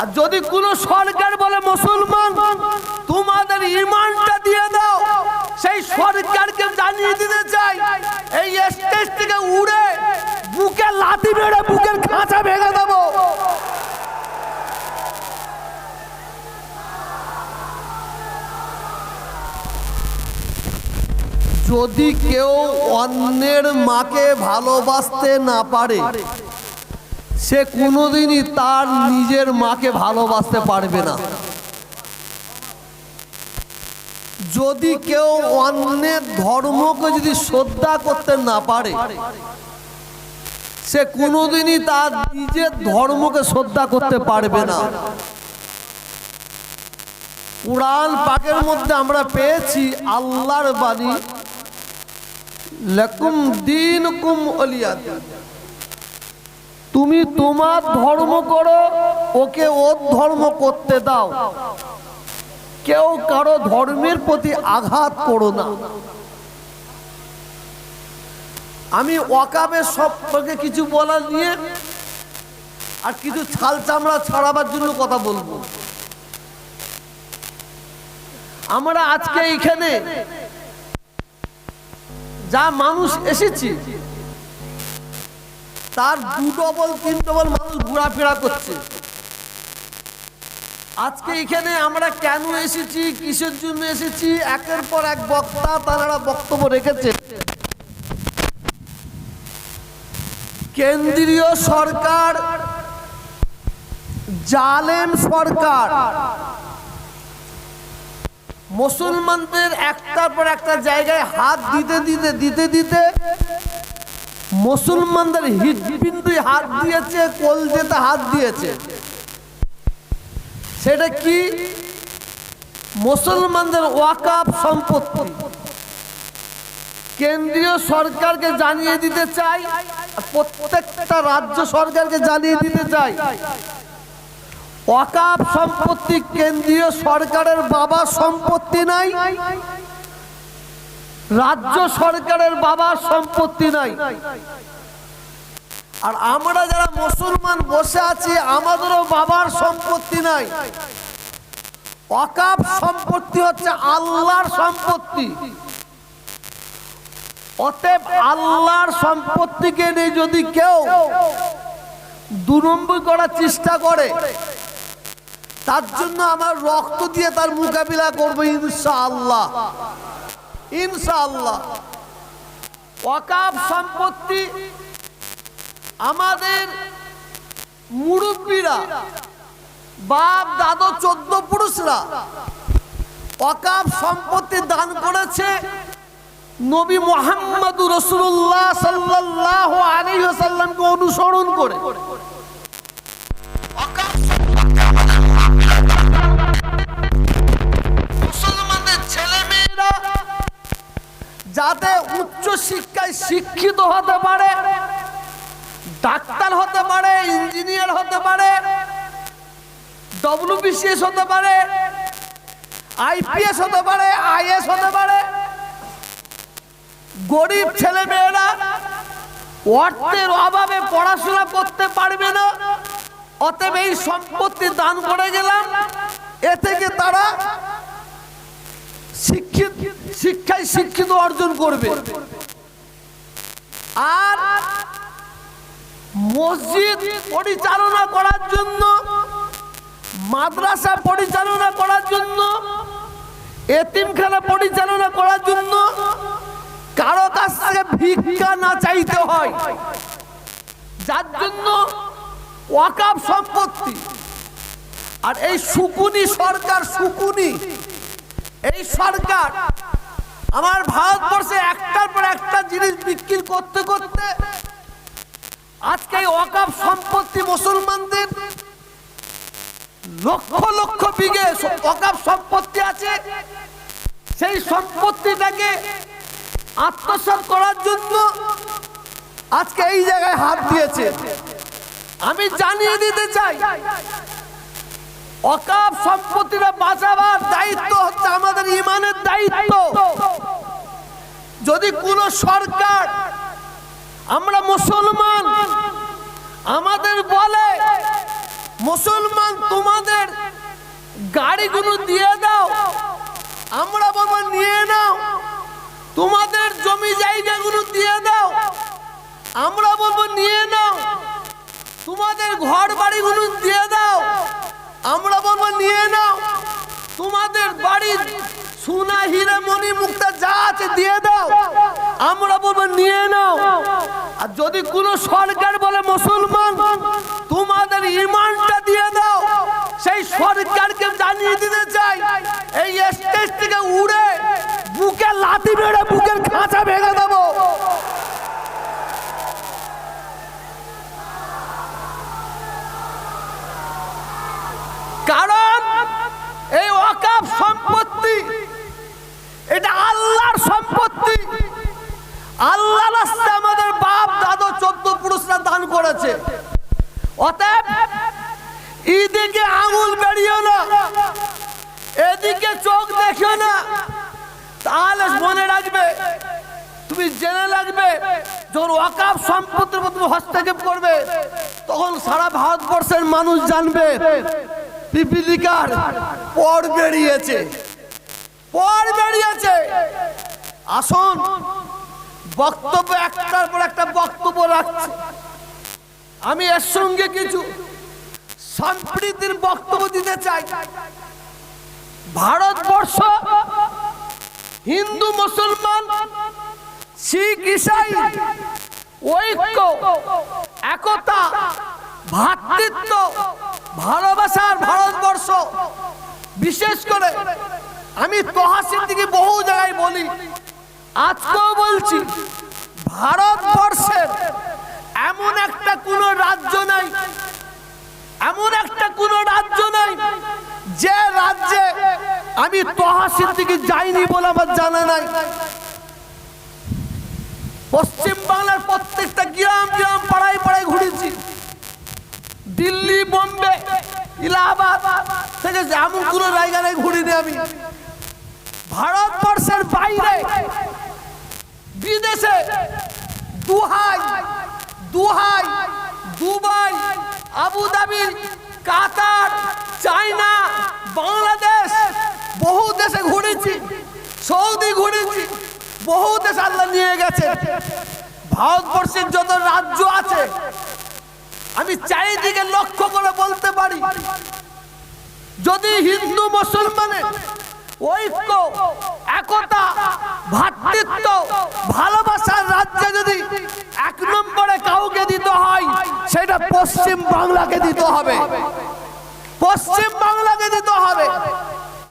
আর যদি কোনো সরকার বলে মুসলমান, তোমাদের ইমানটা দিয়ে দাও, সেই সরকারকে জানিয়ে দিতে চাই। এই স্টেজ থেকে উড়ে বুকে লাথি মেরে বুকের খাঁচা ভেঙে দেবো। যদি কেউ অন্যের মাকে ভালোবাসতে না পারে সে কোনোদিনই তার নিজের মাকে ভালোবাসতে পারবে না। যদি কেউ অন্যের ধর্মকে যদি শ্রদ্ধা করতে না পারে, সে কোনোদিনই তার নিজের ধর্মকে শ্রদ্ধা করতে পারবে না। কোরআন পাকের মধ্যে আমরা পেয়েছি, আল্লাহর বাণী, লকুম দিন কুম অলিয়াদ তুমি তোমার ধর্ম করো, ওকে ওর ধর্ম করতে দাও। কেউ কারও ধর্মের প্রতি আঘাত করো না। আমি ওয়াকাবের সম্পর্কে কিছু বলার নিয়ে আর কিছু ছাল চামড়া ছড়াবার জন্য কথা বলব। আমরা আজকে এইখানে যা মানুষ এসেছি তার দু ডবল তিন ডবল মানুষ ঘোরাফেরা করছে। আজকে এখানে আমরা কেন এসেছি, কিসের জন্য এসেছি, একের পর এক বক্তা তারা বক্তব্য রেখেছে কেন্দ্রীয় সরকার, জালেম সরকার, মুসলমানদের একটার পর একটা জায়গায় হাত দিতে দিতে দিতে দিতে মুসলমানদের হৃদপিণ্ডে হাত দিয়েছে কলজেতে হাত দিয়েছে। সেটা কি? মুসলমানদের ওয়াকাফ সম্পত্তি। কেন্দ্রীয় সরকারকে জানিয়ে দিতে চাই প্রত্যেকটা রাজ্য সরকারকে জানিয়ে দিতে চাই। ওয়াকাফ সম্পত্তি কেন্দ্রীয় সরকারের বাবার সম্পত্তি নাই। রাজ্য সরকারের বাবার সম্পত্তি নাই। আর আমরা যারা মুসলমান বসে আছি, আমাদেরও বাবার সম্পত্তি নাই। ওয়াকাফ সম্পত্তি হচ্ছে আল্লাহর সম্পত্তি। অতএব আল্লাহর সম্পত্তিকে নিয়ে যদি কেউ দু নম্বর করার চেষ্টা করে, তার জন্য আমার রক্ত দিয়ে তার মোকাবিলা করব ইনশাআল্লাহ। ইনশাআল্লাহ। ওয়াকাফ সম্পত্তি আমাদের মুরব্বীরা, বাপ, দাদু, চোদ্দ পুরুষরা ওয়াকাফ সম্পত্তি দান করেছে নবী মোহাম্মদ রসুল্লাহ সাল্লাহ আলী সাল্লামকে অনুসরণ করে। শিক্ষিত হতে পারে, ডাক্তার হতে পারে, ইঞ্জিনিয়ার হতে পারে ডব্লিউবিসিএস হতে পারে আইপিএস হতে পারে আইএস হতে পারে, গরিব ছেলে মেয়েরা অর্থের অভাবে পড়াশোনা করতে পারবে না, অতএব এই সম্পত্তি দান করে গেলাম, এ থেকে তারা শিক্ষিত, শিক্ষায় শিক্ষিত অর্জন করবে। আর মসজিদ পরিচালনা করার জন্য, মাদ্রাসা পরিচালনা করার জন্য, এতিমখানা পরিচালনা করার জন্য কারও কাছ থেকে ভিক্ষা না চাইতে হয়। যার জন্য ওয়াকাফ সম্পত্তি। আর এই সুকুনি সরকার সুকুনি এই সরকার আমার ভারতবর্ষে একটার পর একটা জিনিস বিক্রি করতে করতে আজকে ওয়াকাফ সম্পত্তি মুসলমানদের লক্ষ লক্ষ বিঘে ওয়াকাফ সম্পত্তি আছে। সেই সম্পত্তিটাকে আত্মসাৎ করার জন্য আজকে এই জায়গায় হাত দিয়েছে। আমি জানিয়ে দিতে চাই অকাপ সম্পত্তিটা বাঁচাবার দায়িত্ব হচ্ছে আমাদের ইমানের দায়িত্ব। যদি কোন সরকার আমরা মুসলমান, আমাদের বলে, মুসলমান, তোমাদের গাড়িগুলো দিয়ে দাও, আমরা বলব নিয়ে নাও, তোমাদের জমি জায়গাগুলো দিয়ে দাও, আমরা বলব নিয়ে নাও, তোমাদের ঘর বাড়িগুলো দিয়ে দাও আমরা বলব, নিয়ে নাও। তোমাদের বাড়ির সোনা, হিরে, মণি, মুক্তা যা আছে দিয়ে দাও। আমরা বলব, নিয়ে নাও। আর যদি কোন সরকার বলে মুসলমান, তোমাদের ইমানটা দিয়ে দাও। সেই সরকারকে অতএব, এদিকে আঙুল বেরিয়ে না, এদিকে চোখ দেখিও না। তাহলে মনে রাখবে, তুমি জেনে লাগবে যখন ওয়াকাফ সম্পত্তির তুমি হস্তক্ষেপ করবে, তখন সারা ভারতবর্ষের মানুষ জানবে, পিপিলিকার পর বেরিয়েছে। পর বেরিয়েছে। আসুন, বক্তব্য একটার পর একটা বক্তব্য রাখছি। আমি এর সঙ্গে কিছু সম্প্রীতির বক্তব্য দিতে চাই। ভারতবর্ষ হিন্দু, মুসলমান, শিখ, ইসাই, ঐক্য, একতা ভ্রাতৃত্ব ভালোবাসার ভারতবর্ষ। বিশেষ করে আমি তহাসির দিকে বহু জায়গায় বলি, আজকেও বলছি, ভারতবর্ষের এমন একটা কোন রাজ্য নাই, এমন একটা কোন রাজ্য নাই যে রাজ্যে আমি তহাসির দিকে যাইনি বলে আমার জানা নাই। পশ্চিম বাংলার প্রত্যেকটা গ্রাম গ্রাম পাড়ায় পাড়ায় ঘুরেছি। দিল্লি, বোম্বে, ইলাহাবাদ থেকে এমন কোন জায়গা নেই ঘুরিনি আমি। ভারতবর্ষের বাইরে, বিদেশে দুহাই দুহাই, Dubai Abu Dhabi Qatar, China, Bangladesh, বহু দেশে ঘুরেছি, সৌদি ঘুরেছি, বহু দেশ আল্লাহ নিয়ে গেছে। ভারতবর্ষের যত রাজ্য আছে, আমি চারিদিকে লক্ষ্য করে বলতে পারি, যদি হিন্দু, মুসলমানের ঐক্য, একতা রাজ্যে যদি নম্বরে কাউকে দিতে হয় সেটা পশ্চিম বাংলাকে দিতে হবে। পশ্চিম বাংলাকে দিতে হবে।